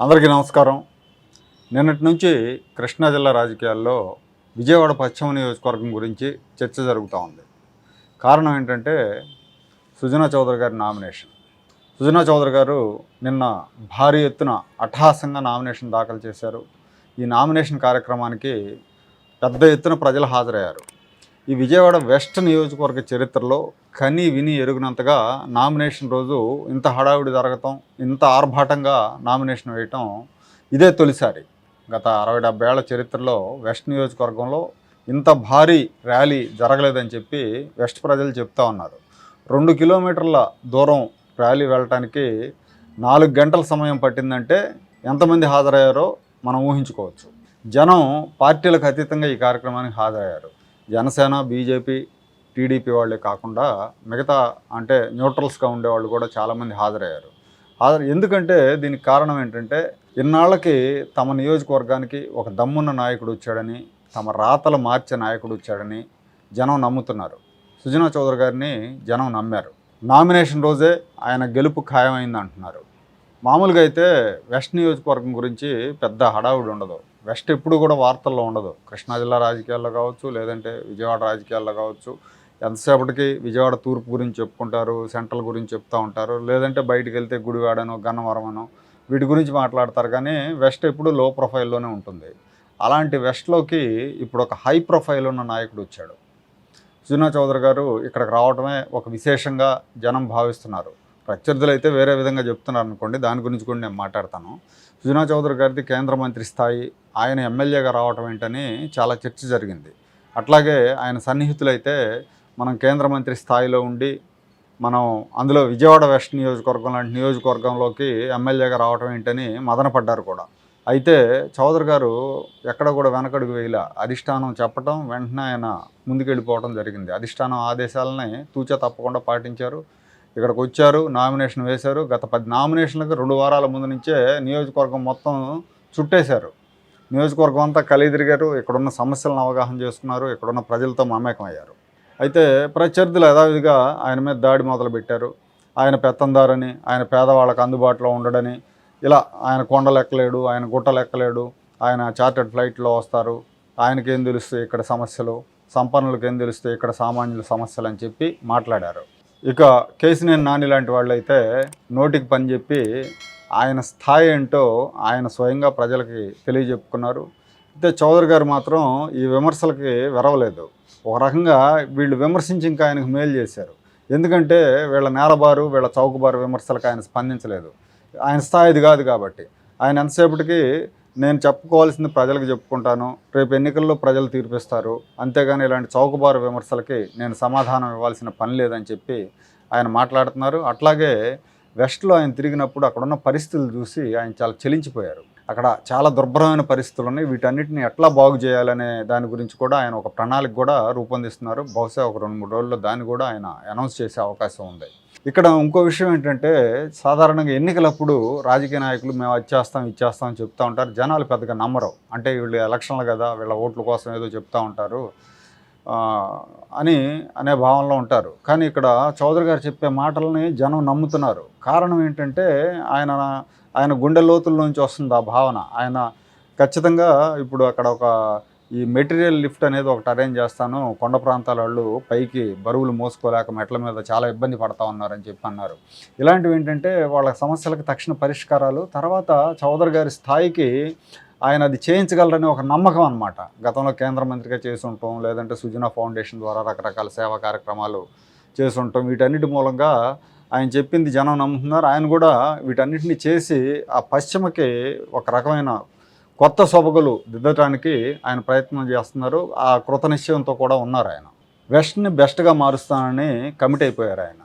అందరికీ నమస్కారం. నిన్నటి నుంచి కృష్ణా జిల్లా రాజకీయాల్లో విజయవాడ పశ్చిమ నియోజకవర్గం గురించి చర్చ జరుగుతూ ఉంది. కారణం ఏంటంటే సుజనా చౌదరి గారి నామినేషన్. సుజనా చౌదరి గారు నిన్న భారీ ఎత్తున అట్టహాసంగా నామినేషన్ దాఖలు చేశారు. ఈ నామినేషన్ కార్యక్రమానికి పెద్ద ఎత్తున ప్రజలు హాజరయ్యారు. ఈ విజయవాడ వెస్ట్ నియోజకవర్గ చరిత్రలో కని విని ఎరుగునంతగా నామినేషన్ రోజు ఇంత హడావిడి జరగటం ఇంత ఆర్భాటంగా నామినేషన్ వేయటం ఇదే తొలిసారి. గత అరవై డెబ్బై ఏళ్ళ చరిత్రలో వెస్ట్ నియోజకవర్గంలో ఇంత భారీ ర్యాలీ జరగలేదని చెప్పి వెస్ట్ ప్రజలు చెప్తా ఉన్నారు. రెండు కిలోమీటర్ల దూరం ర్యాలీ వెళ్ళటానికి నాలుగు గంటల సమయం పట్టిందంటే ఎంతమంది హాజరయ్యారో మనం ఊహించుకోవచ్చు. జనం పార్టీలకు అతీతంగా ఈ కార్యక్రమానికి హాజరయ్యారు. జనసేన బీజేపీ టీడీపీ వాళ్ళే కాకుండా మిగతా అంటే న్యూట్రల్స్గా ఉండేవాళ్ళు కూడా చాలామంది హాజరయ్యారు. హాజరు ఎందుకంటే దీనికి కారణం ఏంటంటే ఇన్నాళ్ళకి తమ నియోజకవర్గానికి ఒక దమ్మున్న నాయకుడు వచ్చాడని తమ రాతలు మార్చే నాయకుడు వచ్చాడని జనం నమ్ముతున్నారు. సుజనా చౌదరి గారిని జనం నమ్మారు. నామినేషన్ రోజే ఆయన గెలుపు ఖాయమైంది అంటున్నారు మామూలుగా అయితే వెస్ట్ నియోజకవర్గం గురించి పెద్ద హడావుడి ఉండదు వెస్ట్ ఎప్పుడు కూడా వార్తల్లో ఉండదు. కృష్ణా జిల్లా రాజకీయాల్లో కావచ్చు లేదంటే విజయవాడ రాజకీయాల్లో కావచ్చు ఎంతసేపటికి విజయవాడ తూర్పు గురించి చెప్పుకుంటారు సెంట్రల్ గురించి చెప్తూ ఉంటారు లేదంటే బయటికి వెళ్తే గుడివాడనో గన్నవరమనో వీటి గురించి మాట్లాడతారు. కానీ వెస్ట్ ఎప్పుడు లో ప్రొఫైల్లోనే ఉంటుంది. అలాంటి వెస్ట్లోకి ఇప్పుడు ఒక హై ప్రొఫైల్ ఉన్న నాయకుడు వచ్చాడు. సుజనా చౌదరి గారు ఇక్కడికి రావడమే ఒక విశేషంగా జనం భావిస్తున్నారు. ప్రత్యర్థులు అయితే వేరే విధంగా చెప్తున్నారు అనుకోండి దాని గురించి కూడా నేను మాట్లాడతాను. సుజనా చౌదరి గారిది కేంద్ర మంత్రి స్థాయి ఆయన ఎమ్మెల్యేగా రావటం ఏంటని చాలా చర్చ జరిగింది. అట్లాగే ఆయన సన్నిహితులైతే మనం కేంద్ర మంత్రి స్థాయిలో ఉండి మనం అందులో విజయవాడ వెస్ట్ నియోజకవర్గం లాంటి నియోజకవర్గంలోకి ఎమ్మెల్యేగా రావటం ఏంటని మదనపడ్డారు కూడా. అయితే చౌదరి గారు ఎక్కడ కూడా వెనకడుగు వేయల. అధిష్టానం చెప్పటం వెంటనే ఆయన ముందుకెళ్ళిపోవడం జరిగింది. అధిష్టానం ఆదేశాలని తూచా తప్పకుండా పాటించారు. ఇక్కడికి వచ్చారు నామినేషన్ వేశారు. గత పది నామినేషన్లకు రెండు వారాల ముందు నుంచే నియోజకవర్గం మొత్తం చుట్టేశారు. నియోజకవర్గం అంతా కలిదిరిగారు ఇక్కడున్న సమస్యలను అవగాహన చేసుకున్నారు ఇక్కడున్న ప్రజలతో మమేకం అయ్యారు. అయితే ప్రత్యర్థులు యథావిధిగా ఆయన మీద దాడి మొదలుపెట్టారు. ఆయన పెత్తందారని ఆయన పేదవాళ్ళకు అందుబాటులో ఉండడని ఇలా ఆయన కొండలు ఎక్కలేడు ఆయన గుట్టలు ఎక్కలేడు ఆయన చార్టెడ్ ఫ్లైట్లో వస్తారు ఆయనకేం తెలుస్తాయి ఇక్కడ సమస్యలు సంపన్నులకు ఏం తెలుస్తాయి ఇక్కడ సామాన్యుల సమస్యలు అని చెప్పి మాట్లాడారు. ఇక కేసినేని నాని లాంటి వాళ్ళైతే నోటికి పని చెప్పి ఆయన స్థాయి ఏంటో ఆయన స్వయంగా ప్రజలకి తెలియజెప్పుకున్నారు. అయితే చౌదరి గారు మాత్రం ఈ విమర్శలకి వెరవలేదు. ఒక రకంగా వీళ్ళు విమర్శించి ఇంకా ఆయనకు మేలు చేశారు. ఎందుకంటే వీళ్ళ నేలబారు వీళ్ళ చౌకబారు విమర్శలకు ఆయన స్పందించలేదు. ఆయన స్థాయిది కాదు కాబట్టి. ఆయన ఎంతసేపటికి నేను చెప్పుకోవాల్సింది ప్రజలకు చెప్పుకుంటాను. రేపు ఎన్నికల్లో ప్రజలు తీర్పిస్తారు. అంతేగాని ఇలాంటి చౌకబారు విమర్శలకి నేను సమాధానం ఇవ్వాల్సిన పని లేదని చెప్పి ఆయన మాట్లాడుతున్నారు. అట్లాగే వెస్ట్లో ఆయన తిరిగినప్పుడు అక్కడున్న పరిస్థితులు చూసి ఆయన చాలా చెలించిపోయారు. అక్కడ చాలా దుర్భరమైన పరిస్థితులు ఉన్నాయి. వీటన్నిటిని ఎట్లా బాగు చేయాలనే దాని గురించి కూడా ఆయన ఒక ప్రణాళిక కూడా రూపొందిస్తున్నారు. బహుశా ఒక రెండు మూడు రోజుల్లో దాన్ని కూడా ఆయన అనౌన్స్ చేసే అవకాశం ఉంది. ఇక్కడ ఇంకో విషయం ఏంటంటే సాధారణంగా ఎన్నికలప్పుడు రాజకీయ నాయకులు మేము వచ్చేస్తాం ఇచ్చేస్తాం అని చెప్తూ ఉంటారు. జనాలు పెద్దగా నమ్మరు. అంటే వీళ్ళు ఎలక్షన్లు కదా వీళ్ళ ఓట్ల కోసం ఏదో చెప్తూ ఉంటారు అని అనే భావనలో ఉంటారు. కానీ ఇక్కడ చౌదరి గారు చెప్పే మాటలని జనం నమ్ముతున్నారు. కారణం ఏంటంటే ఆయన ఆయన గుండె లోతుల నుంచి వస్తుంది ఆ భావన. ఆయన ఖచ్చితంగా ఇప్పుడు అక్కడ ఒక ఈ మెటీరియల్ లిఫ్ట్ అనేది ఒకటి అరేంజ్ చేస్తాను. కొండ ప్రాంతాల వాళ్ళు పైకి బరువులు మోసుకోలేక మెట్ల మీద చాలా ఇబ్బంది పడతా ఉన్నారని చెప్పి అన్నారు. ఇలాంటివి ఏంటంటే వాళ్ళ సమస్యలకు తక్షణ పరిష్కారాలు. తర్వాత చౌదరి గారి స్థాయికి ఆయన అది చేయించగలరని ఒక నమ్మకం అనమాట గతంలో కేంద్ర మంత్రిగా చేసి ఉంటాం లేదంటే సుజనా ఫౌండేషన్ ద్వారా రకరకాల సేవా కార్యక్రమాలు చేసి ఉంటాం వీటన్నిటి మూలంగా ఆయన చెప్పింది జనం నమ్ముతున్నారు. ఆయన కూడా వీటన్నిటిని చేసి ఆ పశ్చిమకి ఒక రకమైన కొత్త సభకులు దిద్దటానికి ఆయన ప్రయత్నం చేస్తున్నారు. ఆ కృత నిశ్చయంతో కూడా ఉన్నారు ఆయన. వెస్ట్ని బెస్ట్గా మారుస్తానని కమిట్ అయిపోయారు ఆయన.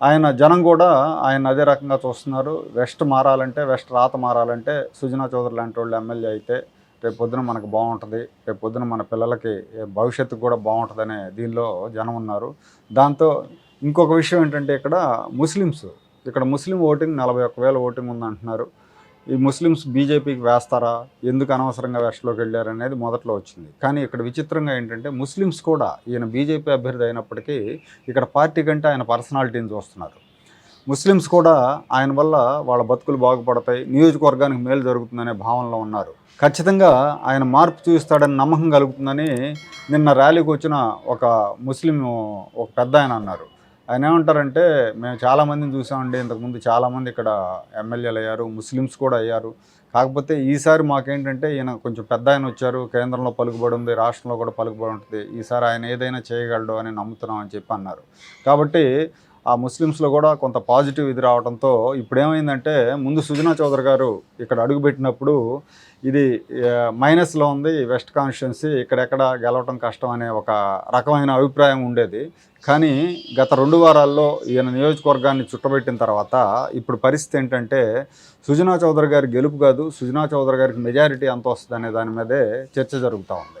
ఆయన జనం కూడా ఆయన అదే రకంగా చూస్తున్నారు. వెస్ట్ మారాలంటే వెస్ట్ రాత మారాలంటే సుజనా చౌదరి లాంటి వాళ్ళు ఎమ్మెల్యే అయితే రేపు పొద్దున మనకు బాగుంటుంది. రేపు పొద్దున మన పిల్లలకి భవిష్యత్తు కూడా బాగుంటుందనే దీనిలో జనం ఉన్నారు. దాంతో ఇంకొక విషయం ఏంటంటే ఇక్కడ ముస్లిమ్స్ ఇక్కడ ముస్లిం ఓటింగ్ నలభై ఒక్క వేల ఓటింగ్ ఉందంటున్నారు. ఈ ముస్లిమ్స్ బీజేపీకి వేస్తారా? ఎందుకు అనవసరంగా వెస్ట్లోకి వెళ్ళారు అనేది మొదట్లో వచ్చింది. కానీ ఇక్కడ విచిత్రంగా ఏంటంటే ముస్లిమ్స్ కూడా ఈయన బీజేపీ అభ్యర్థి అయినప్పటికీ ఇక్కడ పార్టీ కంటే ఆయన పర్సనాలిటీని చూస్తున్నారు. ముస్లిమ్స్ కూడా ఆయన వల్ల వాళ్ళ బతుకులు బాగుపడతాయి నియోజకవర్గానికి మేలు జరుగుతుందనే భావనలో ఉన్నారు. ఖచ్చితంగా ఆయన మార్పు చూపిస్తాడని నమ్మకం కలుగుతుందని నిన్న ర్యాలీకి వచ్చిన ఒక ముస్లిం ఒక పెద్ద ఆయన అన్నారు. ఆయన ఏమంటారంటే మేము చాలామందిని చూసామండి. ఇంతకుముందు చాలామంది ఇక్కడ ఎమ్మెల్యేలు అయ్యారు ముస్లిమ్స్ కూడా అయ్యారు. కాకపోతే ఈసారి మాకేంటంటే ఈయన కొంచెం పెద్ద ఆయన వచ్చారు. కేంద్రంలో పలుకుబడి ఉంది రాష్ట్రంలో కూడా పలుకుబడి ఉంటుంది. ఈసారి ఆయన ఏదైనా చేయగలడు అని నమ్ముతున్నాం అని చెప్పి అన్నారు. కాబట్టి ఆ ముస్లిమ్స్లో కూడా కొంత పాజిటివ్ ఇది రావడంతో ఇప్పుడేమైందంటే ముందు సుజనా చౌదరి గారు ఇక్కడ అడుగుపెట్టినప్పుడు ఇది మైనస్లో ఉంది వెస్ట్ కాన్స్టిట్యున్సీ ఇక్కడెక్కడ గెలవటం కష్టం అనే ఒక రకమైన అభిప్రాయం ఉండేది. కానీ గత రెండు వారాల్లో ఈయన నియోజకవర్గాన్ని చుట్టబెట్టిన తర్వాత ఇప్పుడు పరిస్థితి ఏంటంటే సుజనా చౌదరి గారి గెలుపు కాదు సుజనా చౌదరి గారికి మెజారిటీ ఎంత వస్తుంది అనే దాని మీదే చర్చ జరుగుతూ ఉంది.